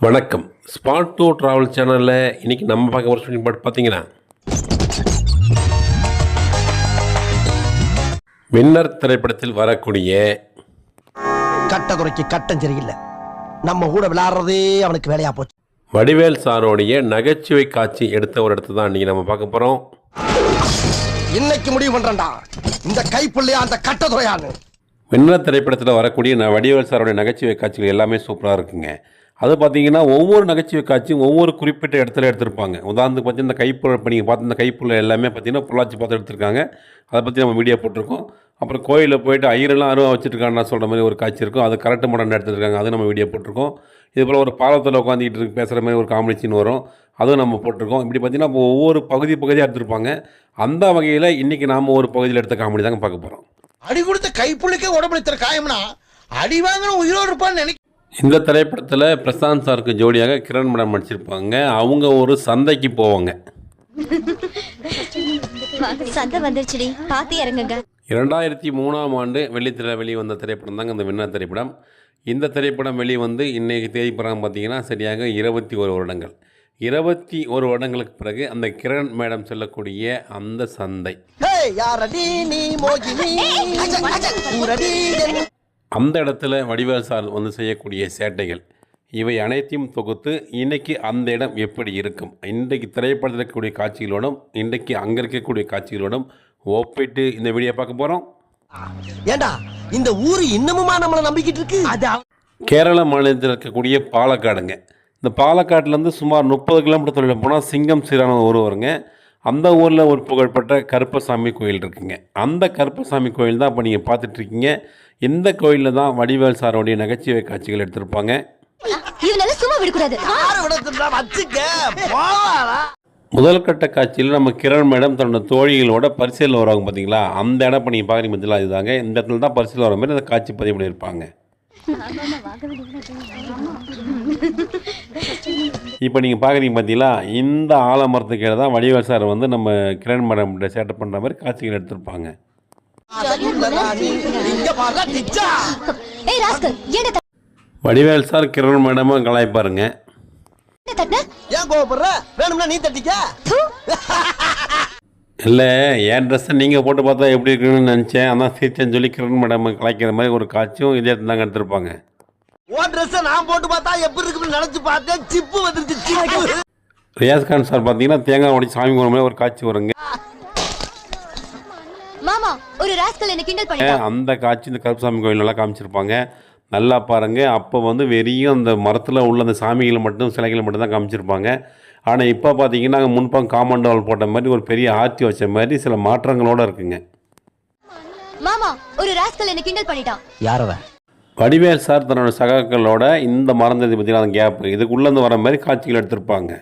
வணக்கம். Spot two travel சேனலில் இன்றைக்கி நம்ம பார்க்க ஒரு ஷூட்டிங் பாட்டு பார்த்தீங்கன்னா வின்னர் திரைப்படத்தில் வரக்கூடிய கட்ட குறைக்கு கட்டம் சரியில்லை. நம்ம கூட விளையாடுறதே அவனுக்கு வேலையா போச்சு. வடிவேல் சாரோடைய நகைச்சுவை காட்சி எடுத்த ஒரு இடத்த தான் இன்றைக்கி நம்ம பார்க்க போகிறோம் இன்னைக்கு முடிவு பண்றேன்டா. இந்த கைப்புள்ளையா அந்த கட்ட துறையான்னு வின்னர் திரைப்படத்தில் வரக்கூடிய வடிவேல் சாரோடைய நகைச்சுவை காட்சிகள் எல்லாமே சூப்பராக இருக்குங்க. அது பார்த்தீங்கன்னா ஒவ்வொரு நகைச்சுவை காட்சியும் ஒவ்வொரு குறிப்பிட்ட இடத்துல எடுத்திருப்பாங்க. உதாரணத்துக்கு பார்த்தீங்கன்னா இந்த கைப்புள்ள இப்போ நீங்கள் பார்த்து இந்த கைப்புள்ள எல்லாமே பார்த்தீங்கன்னா பொள்ளாச்சி பார்த்து எடுத்திருக்காங்க. அதை பற்றி நம்ம வீடியோ போட்டிருக்கோம். அப்புறம் கோயிலில் போயிட்டு ஐயரெல்லாம் அருவா வச்சுருக்கான்னு சொல்கிற மாதிரி ஒரு காட்சி இருக்கும். அது கரெக்ட் மாடர்ன் எடுத்துருக்காங்க. அது நம்ம வீடியோ போட்டிருக்கோம். இது போல் ஒரு பாலத்தில் உட்காந்துக்கிட்டு இருக்கு பேசுகிற மாதிரி ஒரு காமெடி வரும். அதுவும் நம்ம போட்டிருக்கோம். இப்படி பார்த்தீங்கன்னா இப்போ ஒவ்வொரு பகுதி பகுதியாக எடுத்திருப்பாங்க. அந்த வகையில் இன்றைக்கி நாம் ஒரு பகுதியில் எடுத்த காமெடி தாங்க பார்க்க போகிறோம் அடி கொடுத்த கைப்புள்ளிக்கே உடம்புல இத்தனை காயம்னா அடி வாங்கின உயிரோடு இருப்பான்னு நினைக்க இந்த திரைப்படத்தில் பிரசாந்த் சாருக்கு ஜோடியாக கிரண் மேடம் நடிச்சிருப்பாங்க. அவங்க ஒரு சந்தைக்கு போவாங்க. சந்தை வந்துருச்சுடி. பாத்து இறங்குங்க. இரண்டாயிரத்தி மூணாம் ஆண்டு வெள்ளித்திரை வெளிவந்த திரைப்படம் தாங்க இந்த விண்ணா திரைப்படம். இந்த திரைப்படம் வெளிவந்து இன்றைக்கு தேதி பிரகாரம் பார்த்தீங்கன்னா சரியாக இருபத்தி ஒரு வருடங்கள். இருபத்தி ஒரு வருடங்களுக்கு பிறகு அந்த கிரண் மேடம் செல்லக்கூடிய அந்த சந்தை. அந்த இடத்துல வடிவேல் சார் வந்து செய்யக்கூடிய சேட்டைகள். இவை அனைத்தையும் தொகுத்து இன்னைக்கு அந்த இடம் எப்படி இருக்கும்? இன்றைக்கு திரைப்படத்தில் இருக்கக்கூடிய காட்சிகளோடும் இன்றைக்கு அங்கே இருக்கக்கூடிய காட்சிகளோடும் ஒப்பிட்டு இந்த வீடியோ பார்க்க போகிறோம் ஏண்டா இந்த ஊரு இன்னமுமா நம்மள நம்பிக்கிட்டு இருக்கு? அது கேரள மாநிலத்தில் இருக்கக்கூடிய பாலக்காடுங்க. இந்த பாலக்காட்டிலேருந்து சுமார் முப்பது கிலோமீட்டர் தொலைவில் போனால் சிங்கம் சீரான ஊர் வருங்க அந்த ஊரில் ஒரு புகழ்பெற்ற கருப்பசாமி கோயில் இருக்குங்க. அந்த கருப்பசாமி கோயில் தான் இப்போ நீங்கள் பார்த்துட்ருக்கீங்க. இந்த கோயிலில் தான் வடிவேல் சாரோடைய நகைச்சுவை காட்சிகள் எடுத்திருப்பாங்க. முதல் கட்ட காட்சியில் நம்ம கிரண் மேடம் தன்னோட தோழிகளோட பரிசீலனை வருவாங்க பார்த்தீங்களா அந்த இடம் இப்போ நீங்கள் பார்க்குறீங்க பார்த்தீங்களா இதுதாங்க. இந்த இடத்துல தான் பரிசீலனை வர மாதிரி அந்த காட்சி பதிவு பண்ணியிருப்பாங்க. இப்போ நீங்கள் பார்க்குறீங்க பார்த்தீங்களா இந்த ஆலமரத்துக்கு கீழே தான் வடிவேல் சார் வந்து நம்ம கிரண் மேடம் சேட்டை பண்ணுற மாதிரி காட்சிகள் எடுத்திருப்பாங்க வடிவேல் சார் கிரண் மேடமும் கலாய்ப்பாருங்க? ஏன் கோவப்படுற வேணும்னா நீ தட்டிக்க. இல்லை என் ட்ரெஸ்ஸை நீங்கள் போட்டு பார்த்தா எப்படி இருக்குன்னு நினச்சேன். ஆனால் சிரிச்சேன்னு சொல்லி கிரண் மேடம் கலாய்க்கிற மாதிரி ஒரு காட்சியும் இதே தாங்க எடுத்திருப்பாங்க. உன் ட்ரெஸ் நான் போட்டு பார்த்தா எப்படி இருக்குன்னு நினைச்சு பார்த்தேன். சிப்பு வந்துருச்சு சிப்பு. ரியாஸ் கான் சார் பார்த்தீங்கன்னா தேங்காய் உடைச்சு சாமி கும்பிட்ற மாதிரி ஒரு காட்சி வருங்க. மாமா ஒரு ராஸ்கல் என்ன கிண்டல் பண்ணிட்டான் அந்த காட்சி இந்த கருப்புசாமி கோயில் நல்லா காமிச்சிருப்பாங்க. நல்லா பாருங்க. அப்போ வந்து வெறியும் அந்த மரத்தில் உள்ள அந்த சாமிகளை மட்டும் சிலைகளை மட்டும் தான் காமிச்சிருப்பாங்க. ஆனால் இப்போ பார்த்தீங்கன்னா முன்பக்கம் காம்பவுண்ட் வால் போட்ட மாதிரி ஒரு பெரிய ஆர்த்தி வச்ச மாதிரி சில மாற்றங்களோடு இருக்குங்க. மாமா ஒரு ராஸ்கல் என்ன கிண்டல் பண்ணிட்டான். யாரவன் வடிவேல் சார் தன்னோட சகாக்களோட இந்த மறந்தது பார்த்தீங்கன்னா அந்த கேப். இதுக்குள்ளேருந்து வர மாதிரி காட்சிகள் எடுத்திருப்பாங்க.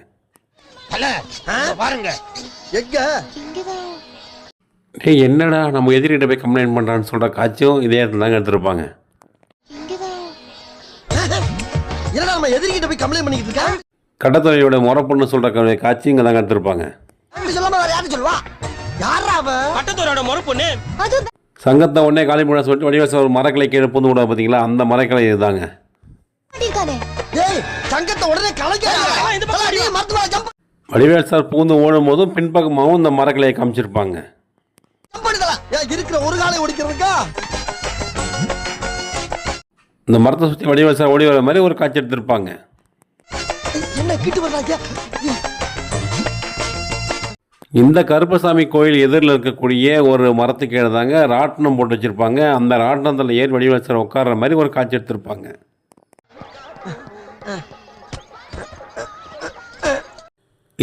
பாருங்க எங்க? டேய் என்னடா நம்ம எதிரிகிட்ட போய் கம்ப்ளைண்ட் பண்ணுறான்னு சொல்கிற காட்சியும் இதே இடத்துல தாங்க எடுத்திருப்பாங்க. என்னடா நம்ம எதிரிகிட்ட போய் கம்ப்ளைண்ட் பண்ணிக்கிட்டு இருக்கா? கட்டத்துறையோட முறப்பொண்ணு சொல்கிற காட்சி இங்கே தாங்க எடுத்திருப்பாங்க. சங்கத்தை உடனே காலி பண்ண சொல்லிட்டு வடிவேல் சார் ஒரு மரக்கிளை கீழே புந்து விட பார்த்தீங்களா அந்த மரக்கிளை இதுதாங்க. வடிவேல் சார் பூந்து ஓடும் போதும் பின்பக்கமாகவும் இந்த மரக்கிளையை காமிச்சிருப்பாங்க. ஜம்ப் பண்ணிடலாம் ஏன் இருக்கிற ஒரு காலை ஒடிக்கிறதுக்கா? இந்த மரத்தை சுற்றி வடிவேல் சார் ஓடி வர மாதிரி ஒரு காட்சி எடுத்திருப்பாங்க. கிட்டு வர்றாங்க. இந்த கருப்பசாமி கோயில் எதிரில் இருக்கக்கூடிய ஒரு மரத்துக்கு கீழே தாங்க ராட்டினம் போட்டு வச்சுருப்பாங்க. அந்த ராட்டினத்தில் ஏறி வடிவேல் உட்கார்ற மாதிரி ஒரு காட்சி எடுத்திருப்பாங்க.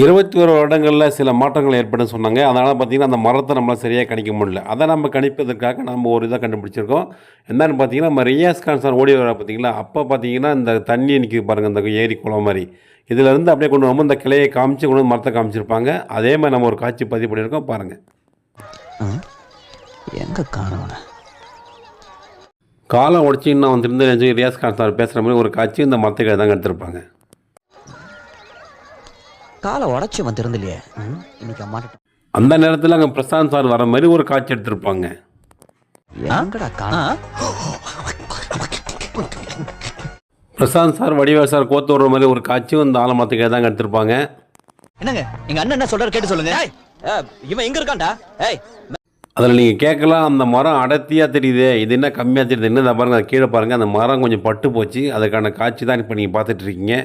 இருபத்தி ஒரு வருடங்களில் சில மாற்றங்கள் ஏற்படும் சொன்னாங்க. அதனால் பார்த்தீங்கன்னா அந்த மரத்தை நம்மளால் சரியாக கணிக்க முடியல. அதை நம்ம கணிப்பதற்காக நம்ம ஒரு இதை கண்டுபிடிச்சிருக்கோம். என்னன்னு பார்த்தீங்கன்னா நம்ம ரியாஸ் கான் சார் ஓடி வர பார்த்தீங்களா அப்போ பார்த்தீங்கன்னா இந்த தண்ணி நிற்கிது பாருங்கள் இந்த ஏரி குளம் மாதிரி. இதிலேருந்து அப்படியே கொண்டு வரும்போது இந்த கிளையை காமிச்சு கொண்டு வந்து மரத்தை காமிச்சிருப்பாங்க. அதே மாதிரி நம்ம ஒரு காட்சி பதிவு பண்ணியிருக்கோம். பாருங்கள் எங்க காணவன? காலம் உடச்சின்னு திருந்த நினச்சி ரியாஸ் கான் சார் பேசுகிற மாதிரி ஒரு காட்சி இந்த மரத்துக்கு தாங்க எடுத்திருப்பாங்க. காலை உடச்சி அவன் திறந்துலையே இன்னைக்கு மாட்டேன் அந்த நேரத்தில் அங்கே பிரசாந்த் சார் வர மாதிரி ஒரு காட்சி எடுத்திருப்பாங்க. எங்கடா காண? பிரசாந்த் சார் வடிவேல் சார் கோத்து விடுற மாதிரி ஒரு காட்சியும் இந்த ஆலமரத்துக்கு தாங்க எடுத்திருப்பாங்க. என்னங்க எங்க அண்ணன் என்ன சொல்றாரு கேட்டு சொல்லுங்க. ஏய், இவன் எங்க இருக்கான்டா? ஏய் அதில் நீங்கள் கேட்கலாம் அந்த மரம் அடர்த்தியாக தெரியுது. இது என்ன கம்மியாக தெரியுது என்ன இதை பாருங்க அது கீழே பாருங்கள் அந்த மரம் கொஞ்சம் பட்டு போச்சு. அதுக்கான காட்சி தான் இப்போ நீங்கள் பார்த்துட்டு இருக்கீங்க.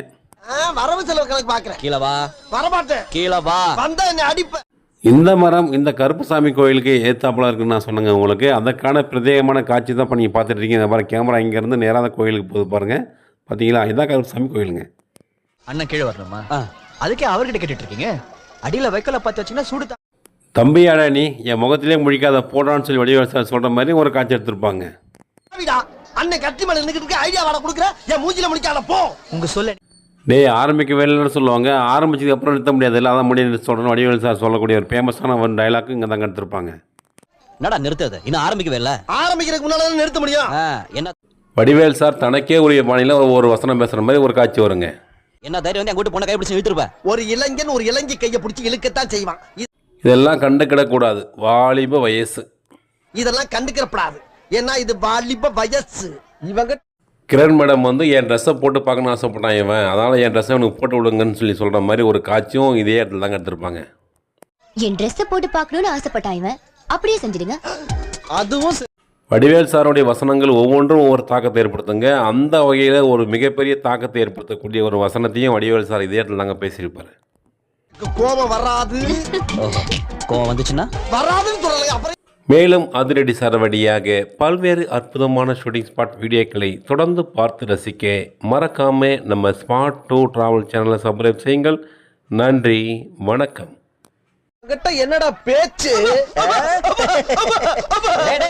வரவு செலவு கணக்கு பாக்குறேன். கீழே வா. வரமாட்டேன். கீழே வா. வந்தா என்ன அடிப்ப. இந்த மரம் இந்த கருப்புசாமி கோயிலுக்கு ஏத்தாப்புல இருக்குன்னு நான் சொன்னேங்க உங்களுக்கு. அதற்கான பிரத்யேகமான காட்சி தான் இப்போ நீங்கள் பார்த்துட்டு இருக்கீங்க. இந்த கேமரா இங்கேருந்து நேராக அந்த கோயிலுக்கு போகுது பாருங்கள் பார்த்தீங்களா இதான் கருப்புசாமி கோயிலுங்க. அண்ணன் கீழே வரணுமா? அதுக்கே அவர்கிட்ட கேட்டுட்டு இருக்கீங்க? அடியில வைக்கல பார்த்து வச்சீங்கன்னா சூடு தம்பியாடா நீ என் முகத்திலே முழிக்காத போடான்னு சொல்லி வடிவேல் சார் சொல்கிற மாதிரி ஒரு காட்சி எடுத்திருப்பாங்க. அண்ணன் கட்டி மேல நின்னுக்கிட்டு ஐடியா வாட குடுக்குற. என் மூஞ்சில முடிக்காத போ. உங்க சொல்ல டேய் ஆரம்பிக்க வேலைன்னு சொல்லுவாங்க. ஆரம்பிச்சதுக்கு அப்புறம் நிறுத்த முடியாது. இல்லை அதான் முடியாது சொல்கிறேன் வடிவேல் சார் சொல்லக்கூடிய ஒரு ஃபேமஸான ஒரு டைலாக்கு இங்கே தாங்க எடுத்திருப்பாங்க. என்னடா நிறுத்தது? இன்னும் ஆரம்பிக்கவே இல்ல. ஆரம்பிக்கிறதுக்கு முன்னால தான் நிறுத்த முடியும். என்ன வடிவேல் சார் தனக்கே உரிய பாணியில் ஒரு வசனம் பேசுகிற மாதிரி ஒரு காட்சி வருங்க. என்ன தைரியம் வந்து என் கூட்டு பொண்ணை கைப்பிடிச்சு இழுத்துருப்ப? ஒரு இளைஞன் ஒரு இளைஞி கையை பிடிச்சி இழுக்கத்தான் செய்வான். இதெல்லாம் கண்டுக்கிடக்கூடாது. வாலிப வயசு. இதெல்லாம் கண்டுக்கிறப்படாது. ஏன்னா இது வாலிப வயசு. இவங்க கிரண் மேடம் வந்து என் ட்ரெஸ்ஸை போட்டு பார்க்கணும்னு ஆசைப்பட்டான் இவன். அதனால் என் ட்ரெஸ்ஸை அவனுக்கு போட்டு விடுங்கன்னு சொல்லி சொல்கிற மாதிரி ஒரு காட்சியும் இதே இடத்துல தாங்க எடுத்திருப்பாங்க. என் Dress-அ போட்டு பார்க்கணும்னு ஆசைப்பட்டான் இவன். அப்படியே செஞ்சிடுங்க. அதுவும். வடிவேல் சாருடைய வசனங்கள் ஒவ்வொன்றும் ஒவ்வொரு தாக்கத்தை ஏற்படுத்துங்க. அந்த வகையில் ஒரு மிகப்பெரிய தாக்கத்தை ஏற்படுத்தக்கூடிய ஒரு வசனத்தையும் வடிவேல் சார் இதே இடத்துல தாங்க பேசியிருப்பார். கோபம் வராது. கோவம் வந்துச்சுன்னா? வராதுன்னு சொல்லலை அப்புறம் மேலும் அதிரடி சரவடியாக பல்வேறு அற்புதமான ஷூட்டிங் ஸ்பாட் வீடியோக்களை தொடர்ந்து பார்த்து ரசிக்க மறக்காம நம்ம ஸ்பாட் டூ டிராவல் சேனலை சப்ஸ்கிரைப் செய்யுங்கள். நன்றி வணக்கம். என்னடா பேச்சு?